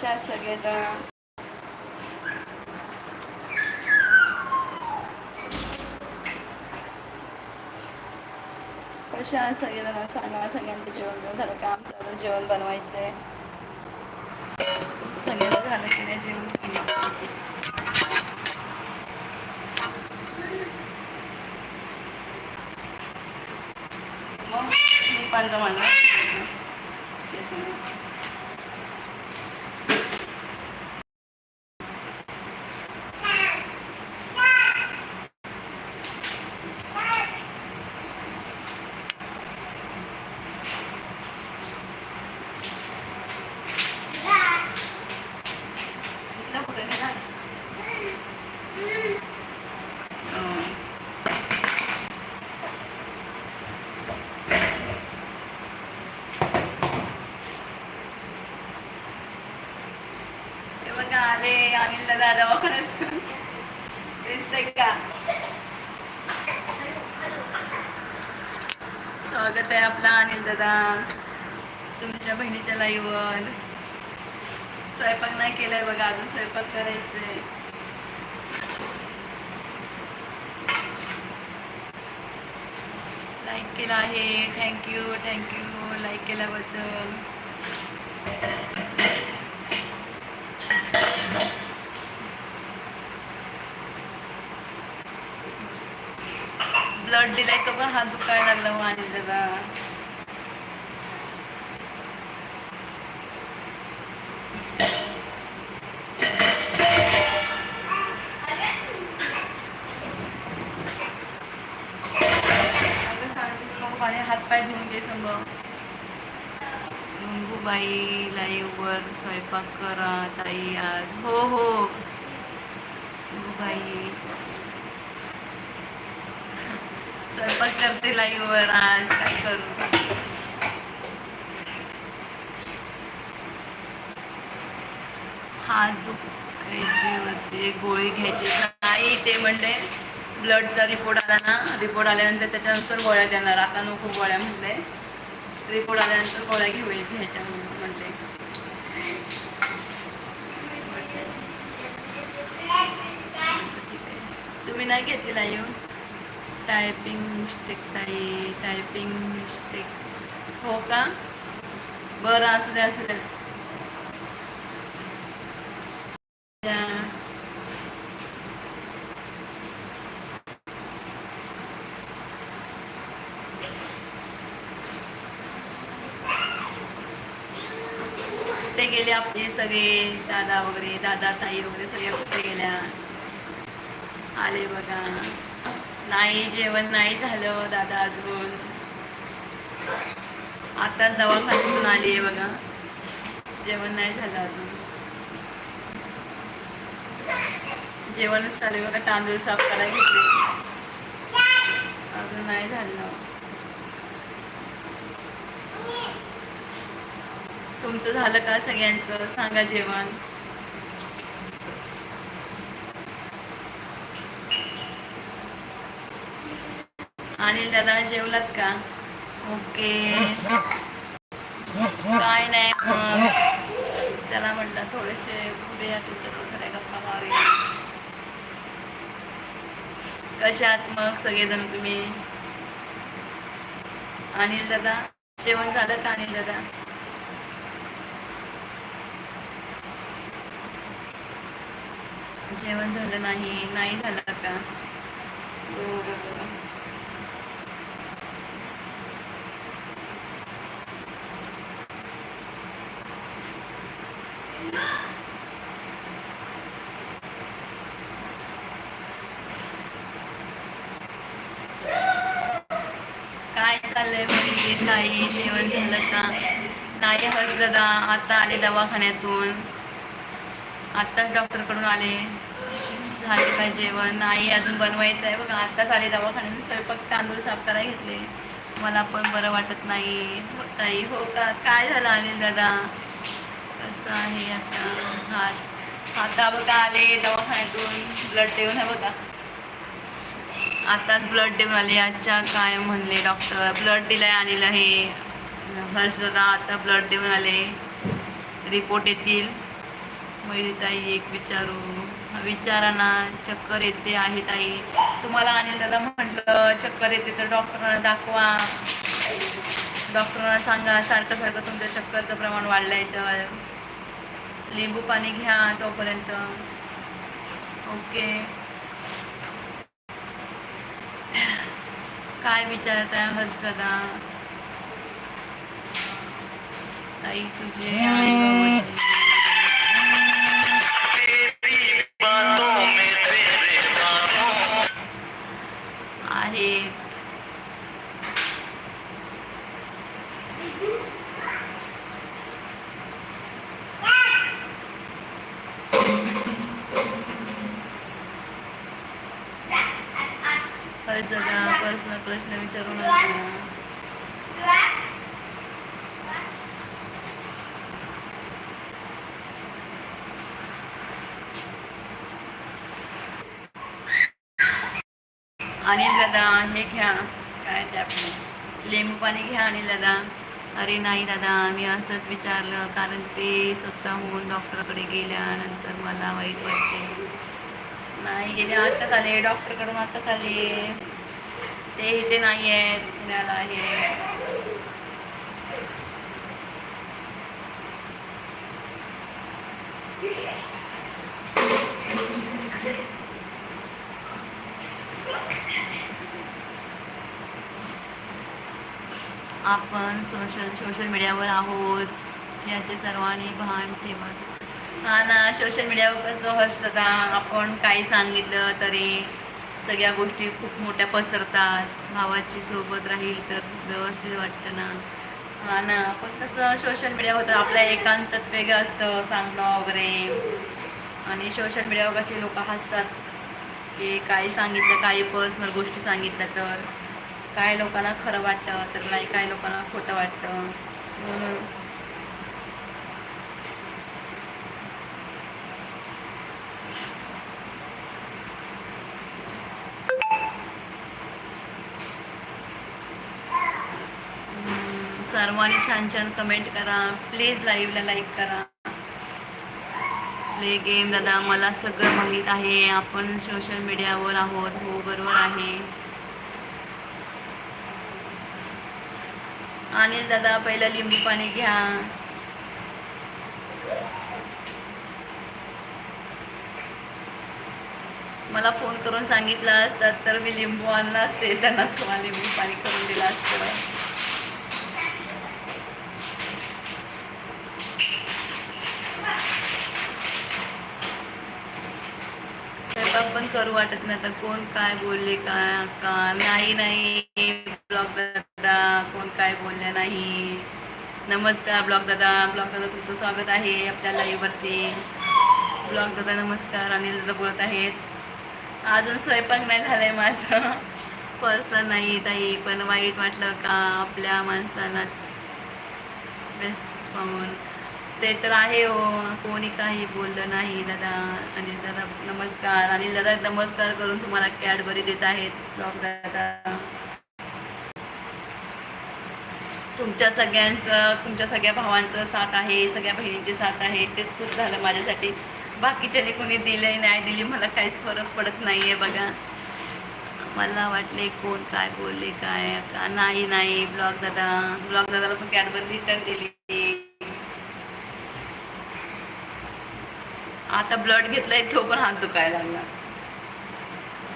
कशा सगळेजण कशा आहात सगळेजण सांगा सगळ्यांचं जेवण झालं का? आमचं अजून जेवण बनवायचं आहे सगळ्यांचं झालं की नाही जेवण? मग मी पण माझा इकडं कुठे गेला अं, हे बघा आले अनिल दादा दवाखान्यात दिसतंय का स्वागत आहे आपला अनिल दादा तुमच्या बहिणीच्या लाईव्हवर स्वयंपाक नाही केलाय बघा अजून स्वयंपाक करायचंय लाईक केला आहे थँक्यू थँक्यू लाईक केल्याबद्दल हात दिलाय तो पण हात दुखायला लागला मग अनिल दादा अगं हातपाय धुवून घे स्वयंपाक करा ताई आज. हो हो. बाई स्वयंपाक करते लाईव्हवर आज काय करू? हात दुखायचे गोळी घ्यायची. नाही ते म्हणले ब्लडचा रिपोर्ट आला ना रिपोर्ट आल्यानंतर त्याच्यानंतर गोळ्या देणार. आता नको गोळ्या म्हणले. रिपोर्ट आल्यानंतर गोळ्या घेऊ घ्यायच्या म्हणले. तुम्ही नाही घेतली येऊन टायपिंग मिस्टेक ताई टायपिंग मिस्टेक. हो का? बरं असू द्या असू द्या द्या. कुठे गेले आपले सगळे? दादा वगैरे दादा ताई वगैरे सगळे कुठे गेल्या? आले बघा. नाही जेवण नाही झालं दादा अजून. आताच दवाखान्यातून आली आहे बघा. जेवण नाही झालं अजून. जेवणच चालू आहे बघा तांदूळ साफ करायला घेतले. अजून नाही झालं. तुमचं झालं का सगळ्यांचं? सांगा जेवण. अनिल दादा जेवलात का? ओके. काय नाही. मग चला म्हटलं थोडेसे पुढे तुमच्याकडे खऱ्या गप्पा मारूया. कशात मग सगळेजण तुम्ही? अनिल दादा जेवण झालं का अनिल दादा? जेवण झालं नाही नाही झालं का चाललंय म्हणजे मुली ताई जेवण झालं का? नाही हर्षदादा आता आले दवाखान्यातून. आत्ताच डॉक्टरकडून आले. झाले का जेवण? नाही अजून बनवायचं आहे बघा आत्ताच आले दवाखान्यातून. स्वयंपाक तांदूळ साफ करायला घेतले. मला पण बरं वाटत नाही. हो ताई हो का? काय झालं अनिल दादा? कसं आहे आता? हात आता बघा आले दवाखान्यातून. ब्लड देऊन आहे बघा. आताच ब्लड देऊन आले. आजच्या काय म्हणले डॉक्टर ब्लड दिलाय आणलं हे. हर्षदादा आता ब्लड देऊन आले. रिपोर्ट येतील. ताई एक विचारू. विचारा ना. चक्कर येते आहे ताई. तुम्हाला अनिल दादा म्हटलं चक्कर येते तर डॉक्टरांना दाखवा. डॉक्टरांना सांगा. सारखं सारखं तुमच्या चक्करचं प्रमाण वाढलंय तर. लिंबू पाणी घ्या तोपर्यंत. ओके काय विचारत आहे हर्ष दादा ताई तुझे आणि दादा हे घ्या. काय ते आपलं? लिंबू पाणी घ्या आणि दादा. अरे नाही दादा मी असंच विचारलं कारण ते स्वतःहून डॉक्टरकडे गेल्यानंतर मला वाईट वाटते. नाही गेले आत्ताच आले डॉक्टरकडून आत्ताच आले. ते इथे नाही आहेत पुण्याला आहे आपण सोशल सोशल मीडियावर आहोत. याचे सर्वांनी भान ठेवत. हा ना सोशल मीडियावर कसं हर्षदा आपण काही सांगितलं तरी सगळ्या गोष्टी खूप मोठ्या पसरतात. भावाची सोबत राहील तर व्यवस्थित वाटतं ना. हा ना आपण कसं सोशल मीडियावर तर आपल्या एकांतात वेगळं असतं सांगणं वगैरे. आणि सोशल मीडियावर कसे लोक हसतात की काही सांगितलं काही पर्सनल गोष्टी सांगितल्या तर. काय लोकांना खरं वाटतं तर नाही काय लोकांना खोटं वाटतं. म्हणून सर्वांनी छान छान कमेंट करा. प्लीज लाईव्हला लाईक करा. प्ले गेम दादा. मला सगळं माहीत आहे. आपण सोशल मीडियावर आहोत. हो बरोबर आहे. अनिल दादा पहिलं लिंबू पाणी घ्या. मला फोन करून सांगितलं असतात तर मी लिंबू आणला असते. त्यांना तुम्हाला लिंबू पाणी करून दिलं असतं. स्वयंपाक पण करू वाटत नाही. तर कोण काय बोलले काय का? नाही नाही. ब्लॉग दादा कोण काय बोलले नाही. नमस्कार ब्लॉग दादा. ब्लॉग दादा तुमचं स्वागत आहे आपल्या लाईव्हवरती ब्लॉग दादा नमस्कार. अनिल दादा बोलत आहेत. अजून स्वयंपाक नाही झालाय माझं. पर्सनल नाही ताई पण वाईट वाटलं का आपल्या माणसाला बेस्ट पाहून. ते तर आहे हो कोणी काही बोललं नाही दादा. अनिल दादा नमस्कार. अनिल दादा नमस्कार करून तुम्हाला कॅडबरी देत आहेत ब्लॉग दादा. तुमच्या सगळ्यांचं तुमच्या सगळ्या भावांचं साथ आहे सगळ्या बहिणींची साथ आहे तेच खूप झालं माझ्यासाठी. बाकीच्याने कोणी दिलंय नाही दिली मला काहीच फरक पडत नाही आहे बघा. मला वाटले कोण काय बोलले काय का नाही नाही ब्लॉग दादा. ब्लॉग दादाला पण कॅडबरी रिटर्न दिली. आता ब्लड घेतलाय तो पण हात दुखायला लागला.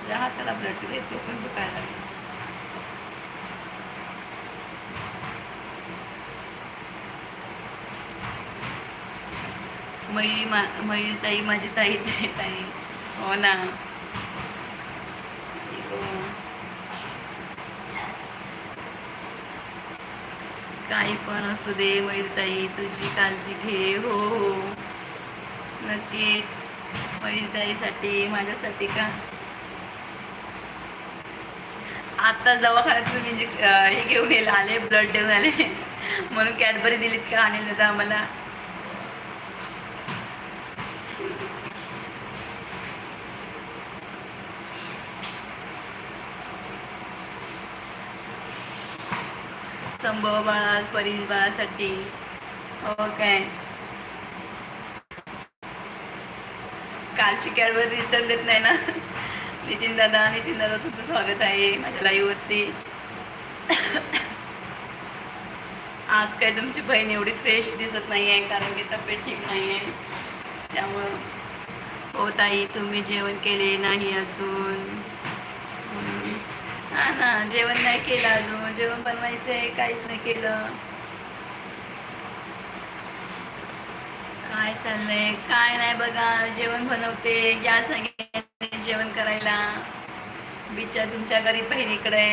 ज्या हाताला ब्लड दिले तो पण दुखायला लागला. मयी मा मयी ताई माझी ताई ताई ताई. हो ना. हो. काही पण असू दे मयूरताई तुझी काळजी घे. हो हो. नक्कीच. मयूरताईसाठी माझ्यासाठी का? आता दवाखान्यातून इंजेक्श हे घेऊन येईल आले ब्लड देऊन आले. म्हणून कॅडबरी दिलीत का आणि दादा आम्हाला? संभव बाळा परी बाळासाठी हो काय कालची कॅडबरी रिटर्न देत नाही ना. नितीन दादा नितीन दादा तुमचं स्वागत आहे माझ्या लाईव्हवरती आज काय तुमची बहीण एवढी फ्रेश दिसत नाही आहे कारण की तब्येत ठीक नाही आहे त्यामुळं हो ताई तुम्ही जेवण केले नाही अजून. हा ना जेवण नाही केलं अजून जेवण बनवायचं आहे काहीच नाही केलं. काय चाललंय? काय नाही बघा जेवण बनवते. या सगळ्यांनी जेवण करायला. बिचार तुमच्या घरी बहिणीकडे.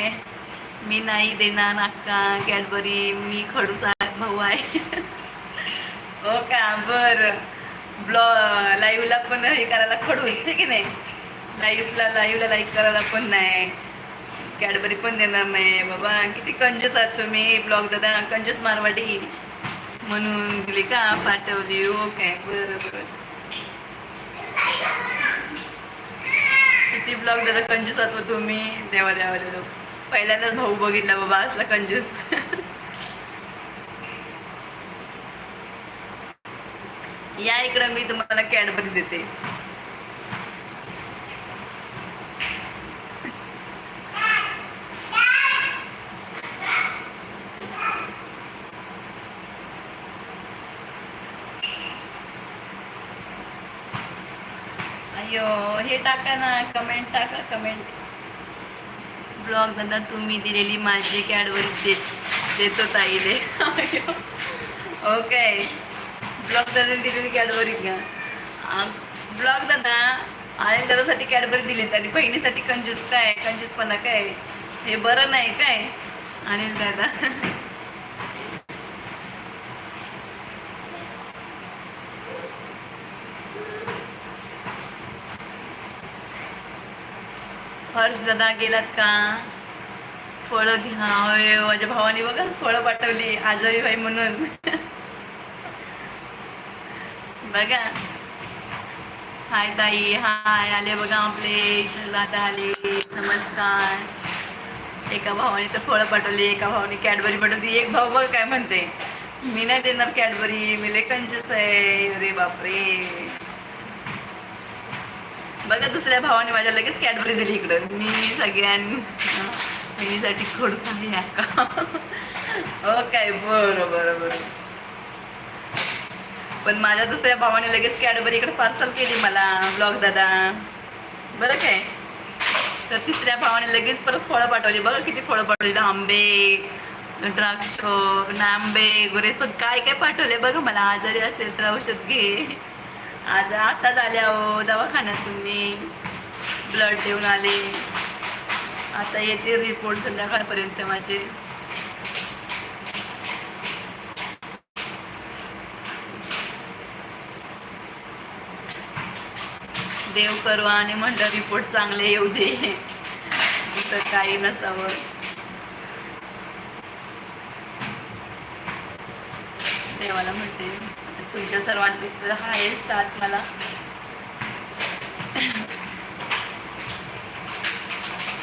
मी नाही देणार अक्का कॅडबरी मी खडूसा भाऊ आहे. हो का? बर. ब्लॉ लाईव्हला पण हे करायला खडूस आहे की नाही? लाईव्हला लाईव्हला लाईक करायला पण नाही. कॅडबरी पण देणार नाही बाबा किती कंजूस आहात तुम्ही. ब्लॉग दादा कंजूस मारवाडी. म्हणून दिली का? पाठवली ओके काय बरं बरं किती ब्लॉग दादा कंजूस आहात हो तुम्ही. देवा देवा देवा पहिल्यांदाच भाऊ बघितला बाबा असला कंजूस. या इकडं मी तुम्हाला कॅडबरी देते. हे टाका ना कमेंट टाका कमेंट ब्लॉग दादा तुम्ही दिलेली माझी कॅडवरी देत देतो ताईले. ओके ब्लॉग दादा दिलेली कॅडवरी घ्या. ब्लॉग दादा आणि दादासाठी कॅडबरी दिली आणि बहिणीसाठी कंजूस काय कंजूसपणा काय? हे बरं नाही काय? अनिल दादा. हर्ष दादा गेलात का? फळं घ्या. होय माझ्या भावाने बघा फळं पाठवली. आजारी बाई म्हणून. बघा. हाय ताई हाय. आले बघा आपले. दादा आले. नमस्कार. एका भावाने तर फळं पाठवली एका भावाने कॅडबरी पाठवली. एक भाऊ बघ काय म्हणते. मी नाही देणार कॅडबरी. मी लय कंजूस आहे. अरे बापरे. बघा दुसऱ्या भावाने माझ्या लगेच कॅडबरी दिली इकडं. मी सगळ्यांनी मीसाठी खडूस आहे का? हो काय बरं बरं बरं. पण माझ्या दुसऱ्या भावाने लगेच कॅडबरी इकडे पार्सल केली मला ब्लॉग दादा. बरं काय? तर तिसऱ्या भावाने लगेच परत फळं पाठवली. बघा किती फळं पाठवली. आंबे द्राक्ष नांबे सगळं काय काय पाठवले बघा. मला आजारी असेल तर औषध घे. आज आताच आले हो दवाखान्यातून मी ब्लड देऊन आले. आता येते रिपोर्ट संध्याकाळपर्यंत माझे. देव करू आणि म्हणलं रिपोर्ट चांगले येऊ दे. तर काही नसावं. देवाला म्हणते. तुमच्या सर्वांची आहे साथ मला.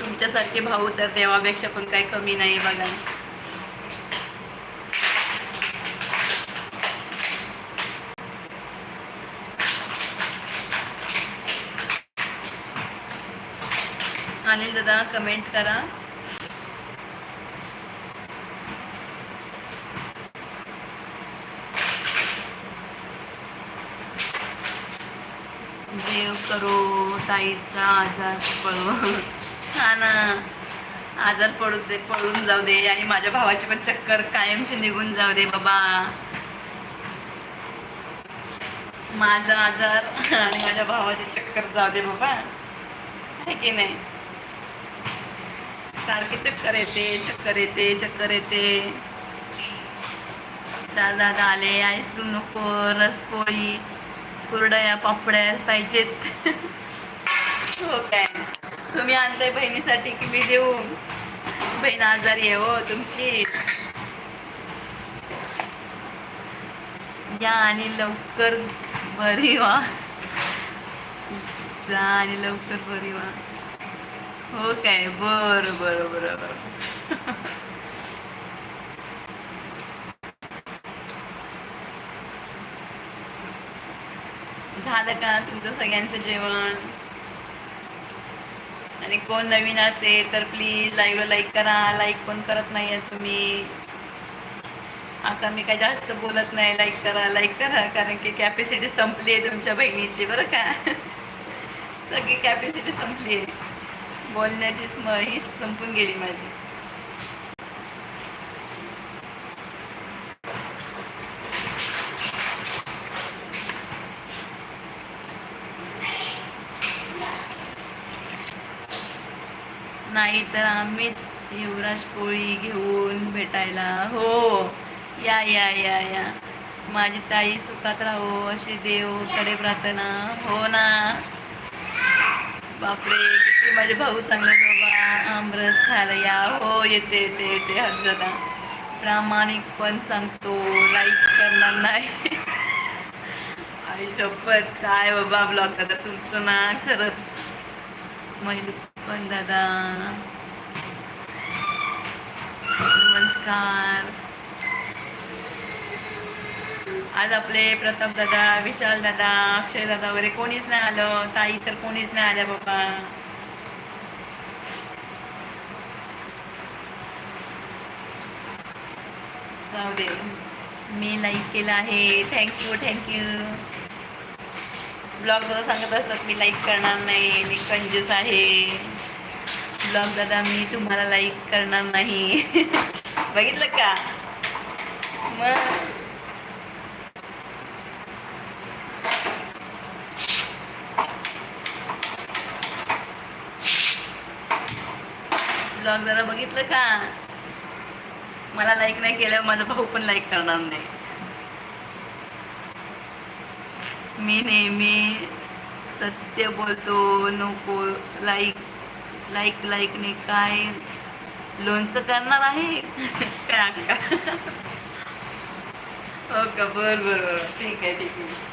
तुमच्यासारखे भाऊ तर देवापेक्षा पण काही कमी नाही बघा. अनिल दादा कमेंट करा देव करो ताईचा आजार पळू. हा ना. आजार पडू दे पळून जाऊ दे. आणि माझ्या भावाची पण चक्कर कायमची निघून जाऊ दे बाबा. माझा आजार आणि माझ्या भावाची चक्कर जाऊ दे बाबा. आहे की नाही? सारखी चक्कर येते चक्कर येते चक्कर येते. दादा आले आईस्क्रीम नको रसपोळी कुरडया पापड्या पाहिजेत. हो काय? तुम्ही आणताय बहिणीसाठी की मी देऊ बहीण आजारी आहे हो तुमची. या आणि लवकर बरी व्हा. जा आणि लवकर बरी व्हा. हो काय? बरं बरं बरं बरं. झालं का तुमचं सगळ्यांचं जेवण? आणि कोण नवीन असेल तर प्लीज लाईव्हला लाईक करा. लाईक पण करत नाही आहे तुम्ही. आता मी काय जास्त बोलत नाही. लाईक करा लाईक करा. कारण की कॅपॅसिटी संपली आहे तुमच्या बहिणीची बरं का? सगळी कॅपॅसिटी संपली आहे. बोलण्याची स्म ही संपून गेली माझी. आम्हीच युवराज पोळी घेऊन भेटायला. हो या या या या. माझी ताई सुखात राहो अशी देवकडे प्रार्थना. हो ना? बापरे किती माझे भाऊ चांगले बाबा. आमरस खायला या. हो येते येते येते हर्षदा. प्रामाणिक पण सांगतो लाईक करणार नाही. आई शपथ. काय बाबा ब्लॉग दादा तुमचं ना? खरंच. महिला पण दादा. नमस्कार. आज आपले प्रताप दादा विशाल दादा अक्षय दादा वगैरे कोणीच नाही आलं. ताई तर कोणीच नाही आल्या बाबा. जाऊ दे. मी लाईक केलं आहे. थँक्यू थँक्यू ब्लॉग दादा सांगत असतात मी लाईक करणार नाही. मी कंजूस आहे. ब्लॉग दादा मी तुम्हाला लाईक करणार नाही. बघितलं का? मग. ब्लॉग जरा बघितलं का? मला लाईक नाही केलं माझा भाऊ पण लाईक करणार नाही. मी नेहमी सत्य बोलतो नको लाईक लाईक लाईकने काय. लोणचं करणार आहे? काय अक्का हो का? बर बर बर. ठीक आहे ठीक आहे.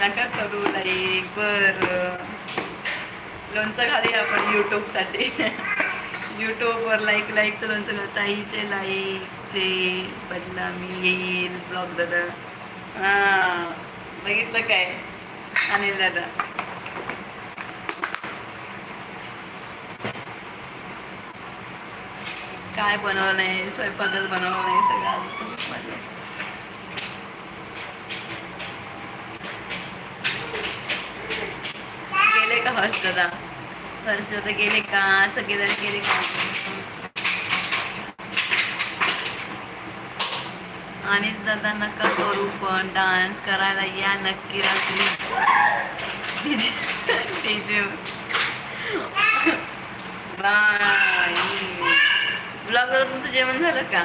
नका करू लाईक बर. लोणचं घालूया आपण यूट्यूबसाठी यूट्यूबवर लाईक लाईकचं लोणचं घाल. ताईचे लाईकचे बदला मी येईल. ब्लॉग दादा. हां. बघितलं काय? अनिल दादा. काय बनवलं नाही स्वयंपाकच बनवलं नाही सगळं गेले का हर्ष दादा हर्ष दादा गेले का? सगळेजण गेले का? आणि दादा नका करू पण डान्स करायला या नक्की रात्री. डीजे ब्लॉग तुमचं जेवण झालं का?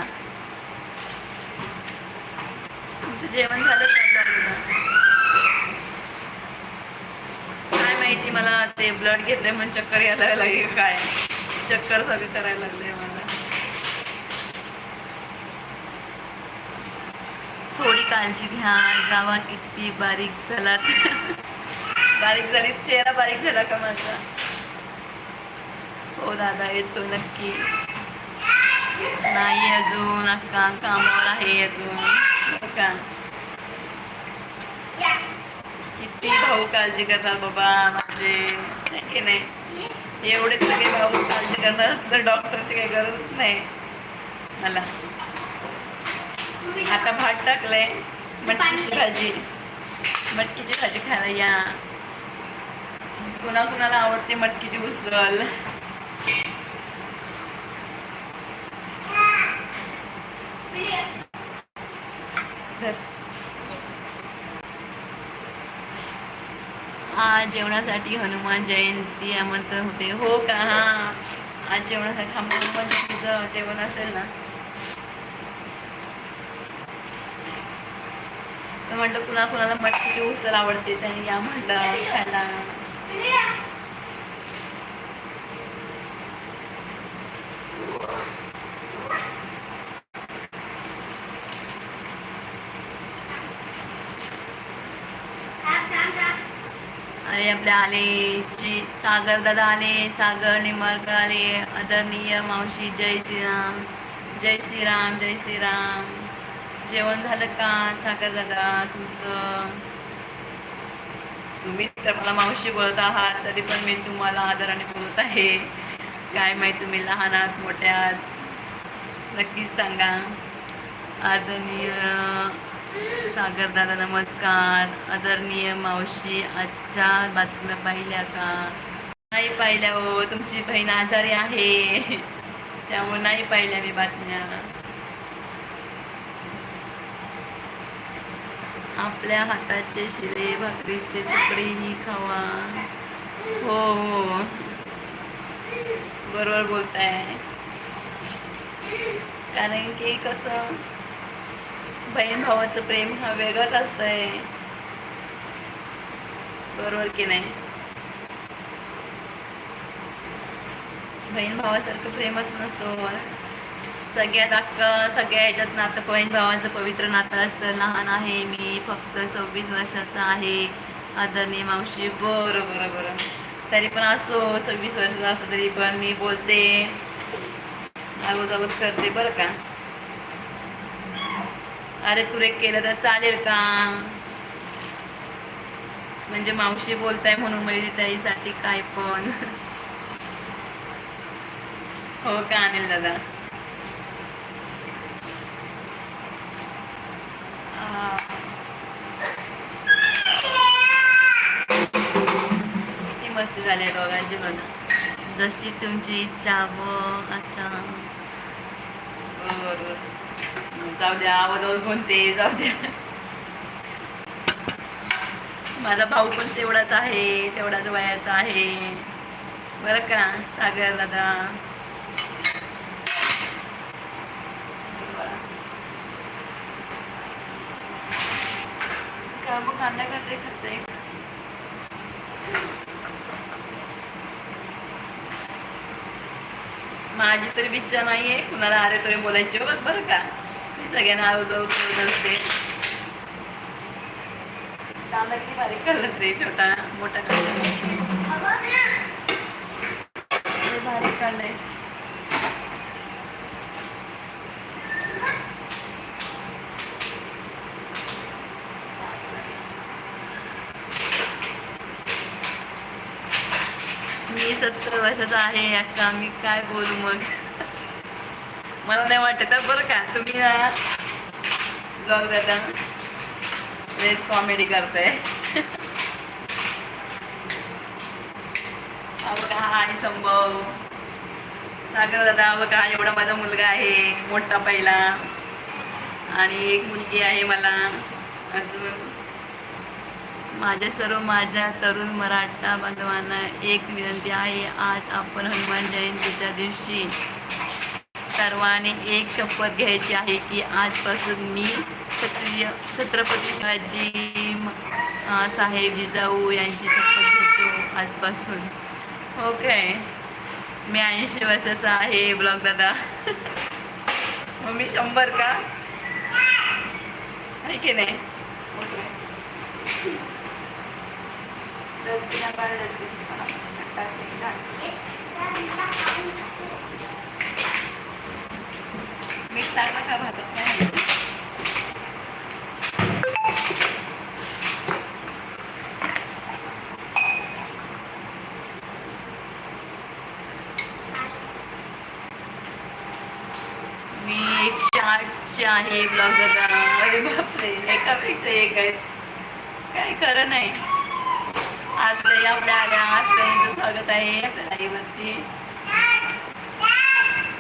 तुमचं जेवण झालं का काय माहिती मला ते ब्लड घेतलंय म्हणून चक्कर यायला लागेल काय? चक्कर सगळी करायला लागले मला. थोडी काळजी घ्या जावा किती बारीक झाला. बारीक झाली चेहरा बारीक झाला का माझा? हो दादा येतो नक्की. नाही अजून अक्का. कामावर आहे अजून. अक्का किती भाऊ काळजी करतात बाबा माझे. की नाही? एवढे सगळे भाऊ काळजी करतात तर डॉक्टरची काही गरजच नाही. मला. आता भात टाकलंय. मटकीची भाजी. मटकीची भाजी खायला या. कुणा कुणाला आवडते मटकीची उसळ? आज जेवणासाठी हनुमान जयंती आमंत्रण होते. हो का? हा. आज जेवणासाठी हा हनुमान जयंतीचं जेवण असेल ना? तर म्हटलं कुणा कुणाला मटकीची उसळ आवडते त्यांनी या म्हटलं खायला. आले आपल्या आले जी सागर दादा आले सागर निंबाळकर आले आदरणीय मावशी जय श्रीराम जय श्रीराम जय श्रीराम. जेवण झालं का सागर दादा तुमचं? तर मला मावशी बोलत आहात तरी पण मी तुम्हाला आदराने बोलत आहे. काय माहीत तुम्ही लहान आहात मोठ्या आहात? नक्कीच सांगा. आदरणीय सागरदादा नमस्कार. आदरणीय मावशी आजच्या बातम्या पाहिल्या का? नाही पाहिल्या हो तुमची बहीण आजारी आहे. त्यामुळे नाही पाहिल्या मी बातम्या. आपल्या हाताचे शिरे भाकरीचे तुकडेही खावा. हो हो. बरोबर बोलताय. कारण की कसं बहीण भावाचं प्रेम हा वेगळाच असतंय. बरोबर की नाही? बहीण भावासारखं प्रेमच नसतो. सगळ्यात अक्क सगळ्या ह्याच्यात नातं बहीण भावाचं पवित्र नातं असतं. लहान आहे मी फक्त सव्वीस वर्षाचा आहे. आदरणीय मावशी बरं बरं बरं. तरी पण असो सव्वीस वर्षाचा असं तरी पण मी बोलते. आगोजागोज करते बरं का? अरे तुरे केलं तर चालेल का? म्हणजे मावशी बोलताय म्हणून म्हणजे ताईसाठी काय पण. हो का अनिल दादा? किती मस्ती झाली दोघांची बघा जशी तुमची इच्छा व अशा. बरोबर. जाऊ द्या आवाजावर कोणते जाऊ द्या माझा भाऊ पण तेवढाच आहे तेवढाच वयाचा आहे. बरं का सागर दादा? का मग कांदा कांदे माझी तरी विचार नाहीये कुणाला अरे तरी बोलायची बघ बरं का. सगळ्यांना आऊ जाऊ करत असते कांदा किती बारीक काढलं रे छोटा मोठा कांदा बारीक काढलायस. मी सत्तर वर्षाचा आहे आता मी काय बोलू मग? मला नाही वाटत बरं का. तुम्ही ना ब्लॉग दादा वेज कॉमेडी करताय. अहो का हाय संभव. सागर दादा बघा एवढा माझा मुलगा आहे मोठा पहिला. आणि एक मुलगी आहे मला. अजून माझ्या सर्व माझ्या तरुण मराठा बांधवांना एक विनंती आहे आज आपण हनुमान जयंतीच्या दिवशी सर्वांनी एक शपथ घ्यायची आहे की आजपासून मी क्षत्रिय छत्रपती शिवाजी साहेब जिजाऊ यांची शपथ घेतो आजपासून. हो काय मी ऐंशी वर्षाचा आहे ब्लॉग दादा. मग मी शंभर का? आहे की नाही? डस्टबिन काढ, डस्टबिन. टाक, टाक. मीठ टाकलं का भातात काय मी एकशे आहे ब्लॉग अरे बापरे एकापेक्षा एक आहेत काय खरं नाही. आज आपल्या आल्या आज स्वागत आहे आपल्या लाईव्हवरती.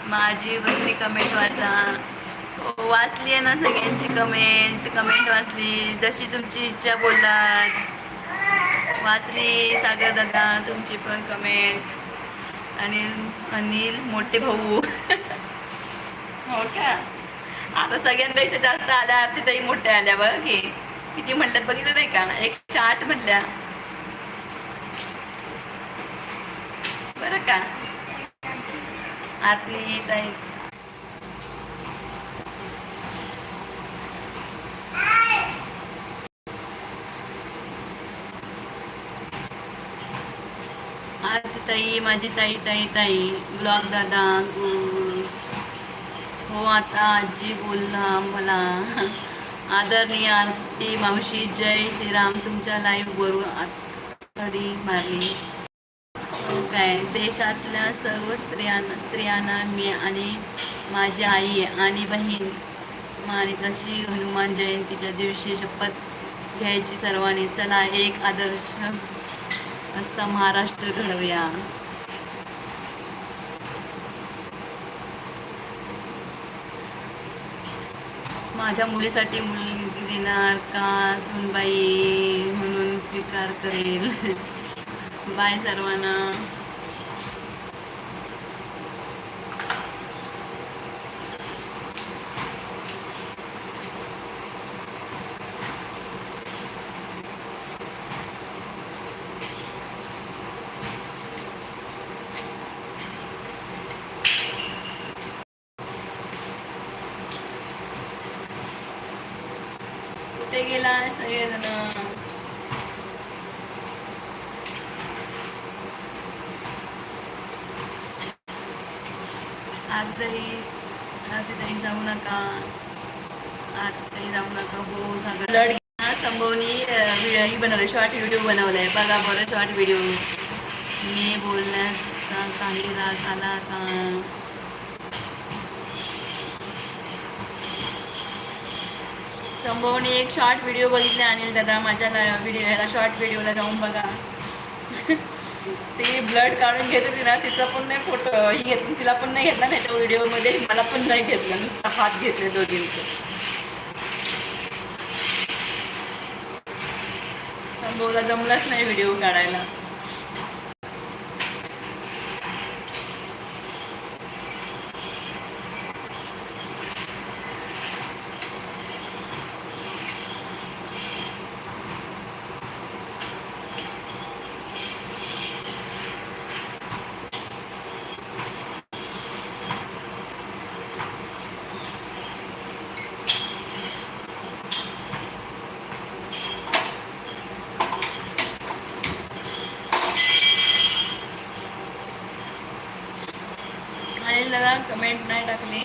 माझी वरती कमेंट वाचा. हो, वाचली आहे ना सगळ्यांची कमेंट कमेंट वाचली. जशी तुमची इच्छा बोललात. वाचली सागर दादा तुमची पण कमेंट आणि अनिल मोठे भाऊ. हो का? आता सगळ्यांपेक्षा जास्त आल्या तिथेही मोठ्या आल्या बघ की किती म्हटल्यात बघितलं नाही का? एकशे आठ म्हटल्या. बरं का? आतले ताई आहेत ताई माझी ताई ताई ताई ब्लॉग दादा हो आता आजी बोलला मला आदरणीय आरती मावशी जय श्रीराम तुमच्या लाईव्हवरून कडी मारली. आहे देशातल्या सर्व स्त्रियांना स्त्रियांना मी आणि माझी आई आणि बहीण आणि तशी हनुमान जयंतीच्या दिवशी शपथ घ्यायची सर्वांनी. चला एक आदर्श असा महाराष्ट्र घडवूया. माझ्या मुलीसाठी मुलगी देणार का? सुनबाई म्हणून स्वीकार करेल. बाय सर्वांना कुठे गेला सगळेजण आज तरी आज तरी जाऊ नका आज तरी जाऊ नका हो सगळं ब्लड घ्या संभवनी अं, व्हिडिओ ही बनवलं व्हिडिओ बनवलाय. बघा बरं शॉर्ट व्हिडिओ मी. बोलण्याचा काही राग आला का? संभवनी एक शॉर्ट व्हिडिओ बघितले अनिल दादा. माझ्या व्हिडिओ ह्याला शॉर्ट व्हिडिओला जाऊन बघा. ती ब्लड काढून घेत होती ना तिचा पण नाही फोटो ही घेतली तिला पण नाही घेतला नाही त्या व्हिडिओमध्ये मला पण नाही घेतलं. नुसतं हात घेतले दोघींचे. बोला जमलाच नाही व्हिडिओ काढायला अनिल दादा कमेंट नाही टाकली.